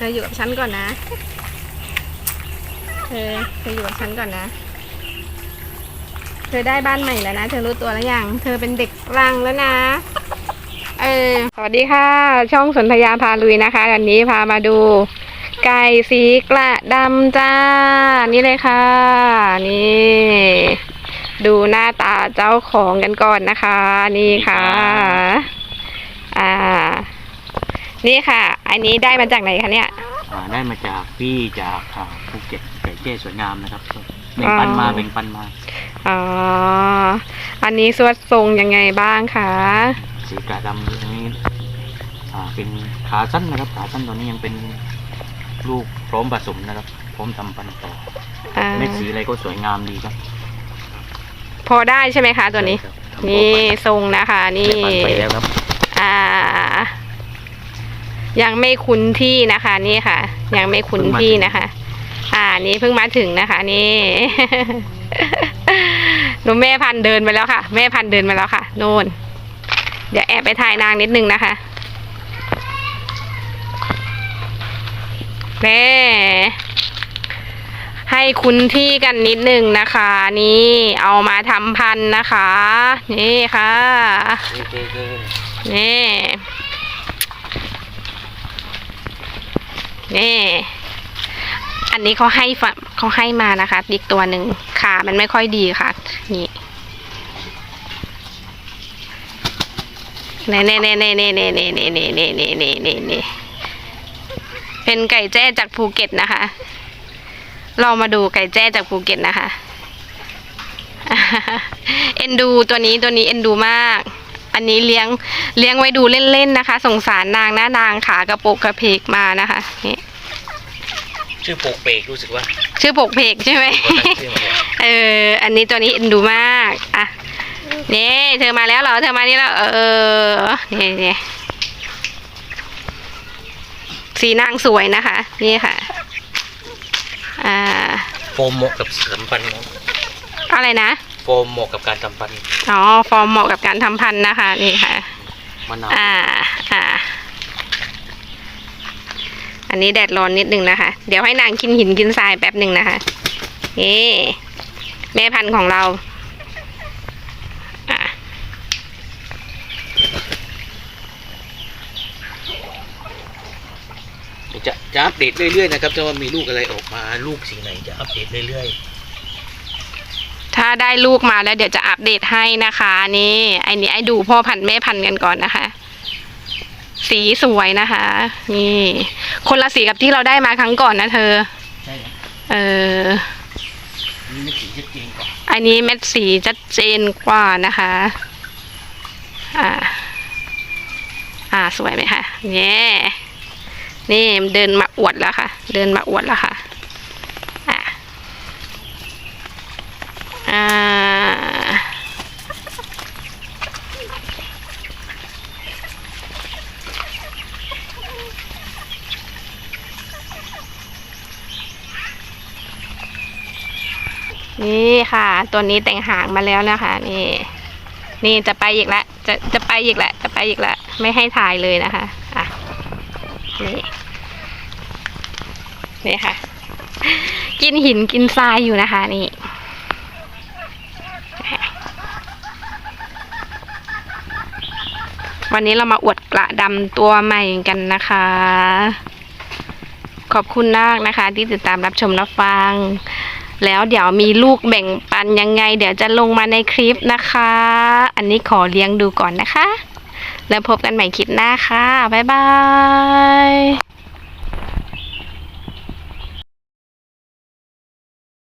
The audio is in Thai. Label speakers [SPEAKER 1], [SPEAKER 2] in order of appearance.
[SPEAKER 1] ธออยู่กับฉันก่อนนะ เธอเธออยู่กับฉันก่อนนะ เธอได้บ้านใหม่แล้วนะ เธอรู้ตัวแล้วยัง เธอเป็นเด็กรังแล้วนะ เออ สวัสดีค่ะ ช่องสนธยาพาลุยนะคะวันนี้พามาดู ไก่สีกระดำจ้า นี่เลยค่ะ นี่ ดูหน้าตาเจ้าของกันก่อนนะคะ นี่ค่ะ อ่า นี่ค่ะ อันนี้ได้มาจากไหนคะเนี่ย
[SPEAKER 2] อ่าได้มาจากพี่จากอ่าภูเก็ตไก่เจ้สวยงามนะครับแบ่งปันมา
[SPEAKER 1] อ๋อ
[SPEAKER 2] แบ่งปันมา
[SPEAKER 1] อ๋อ อันนี้สวดทรงยังไงบ้างคะ
[SPEAKER 2] สีกาดำอันนี้อ่าเป็นขาสั้นนะครับขาสั้นตอนนี้ยังเป็นลูกพร้อมผสมนะครับพร้อมทำพันธุ์ต่อ
[SPEAKER 1] อ่า
[SPEAKER 2] เม็ดสีอะไรก็สวยงามดีครับ
[SPEAKER 1] พอได้ใช่ไหมคะตัวนี้
[SPEAKER 2] ใช่ครับทำ
[SPEAKER 1] นี่
[SPEAKER 2] ต่อไป
[SPEAKER 1] ทรงนะคะ นี่
[SPEAKER 2] แม่พันธุ์ไปแล้วครับ
[SPEAKER 1] อ่า ยังไม่คุ้นที่นะคะนี่ค่ะ ยังไม่คุ้นที่นะคะ อ่านี่เพิ่งมาถึงนะคะ นี่หนูแม่พันธุ์เดินไปแล้วค่ะ แม่พันธุ์เดินไปแล้วค่ะโน่น เดี๋ยวแอบไปถ่ายนางนิดนึงนะคะแม่ให้คุ้นที่กันนิดนึงนะคะ นี่เอามาทำพันธุ์นะคะ นี่ค่ะนี่ นี่อันนี้เขาให้เขาให้มานะคะอีกตัวหนึ่งขามันไม่ค่อยดีค่ะ นี่เน่เน่เน่เน่เน่เน่เน่เน่เน่เน่เน่เน่เน่เน่เป็นไก่แจ้จากภูเก็ตนะคะ เรามาดูไก่แจ้จากภูเก็ตนะคะ เอ็นดูตัวนี้ตัวนี้เอ็นดูมาก อันนี้เลี้ยงเลี้ยงไว้ดูเล่นๆนะคะ สงสารนางหน้านางขากระโปกกระเพกมานะคะนี่
[SPEAKER 2] ชื่อโปกเปกรู้สึกว่า
[SPEAKER 1] ชื่อปกเพกใช่ไหมเออ อันนี้ตัวนี้เอ็นดูมากอะนี่เธอมาแล้วเหรอเธอมานี่แล้วเออนี่นี่สีนางสวยนะคะ นี่ค่ะ อ่า
[SPEAKER 2] โฟมเหมาะกับทำพันธุ์ครับ
[SPEAKER 1] อะไรนะ
[SPEAKER 2] โฟ มเหมาะกับการทำพันธุ์
[SPEAKER 1] อ๋อฟอร์มเหมาะกับการทำพันธุ์นะคะ นี่ค่ะ
[SPEAKER 2] มะนาว
[SPEAKER 1] อ่า อ่า อันนี้แดดร้อนนิดนึงนะคะ เดี๋ยวให้นางกินหินกินทรายแป๊บหนึ่งนะคะ นี่แม่พันธุ์ของเราอะ
[SPEAKER 2] จะจะอัปเดตเรื่อยๆนะครับจะว่ามีลูกอะไรออกมาลูกสีไหนจะอัปเดตเรื่อย
[SPEAKER 1] ถ้า ได้ลูกมาแล้วเดี๋ยวจะอัปเดตให้นะคะ นี่ไอ้นี่ไอ้ดูพ่อพันธุ์แม่พันธุ์กันก่อนนะคะ สีสวยนะคะ นี่ คนละสีกับที่เราได้มาครั้งก่อนนะเธอ
[SPEAKER 2] ๆใช่ครับ
[SPEAKER 1] เออ
[SPEAKER 2] นี่ไม่สีชัดเจนกว่า
[SPEAKER 1] อันนี้เม็ดสีชัดเจนกว่านะคะ อ่า อ่าสวยไหมคะเย่นี่เดินมาอวดแล้วค่ะ เดินมาอวดแล้วค่ะ อ่า อ่า นี่ค่ะ ตัวนี้แต่งหางมาแล้วนะคะนี่ นี่จะไปอีกแล้วจะจะไปอีกแล้วจะไปอีกแล้วไม่ให้ถ่ายเลยนะคะอะนี่นี่ค่ะ กินหินกินทรายอยู่นะคะ นี่วันนี้เรามาอวดกระดำตัวใหม่กันนะคะ ขอบคุณมากนะคะ ที่ติดตามรับชมรับฟัง แล้วเดี๋ยวมีลูกแบ่งปันยังไง เดี๋ยวจะลงมาในคลิปนะคะ อันนี้ขอเลี้ยงดูก่อนนะคะ แล้วพบกันใหม่คลิปหน้าค่ะ บ๊ายบาย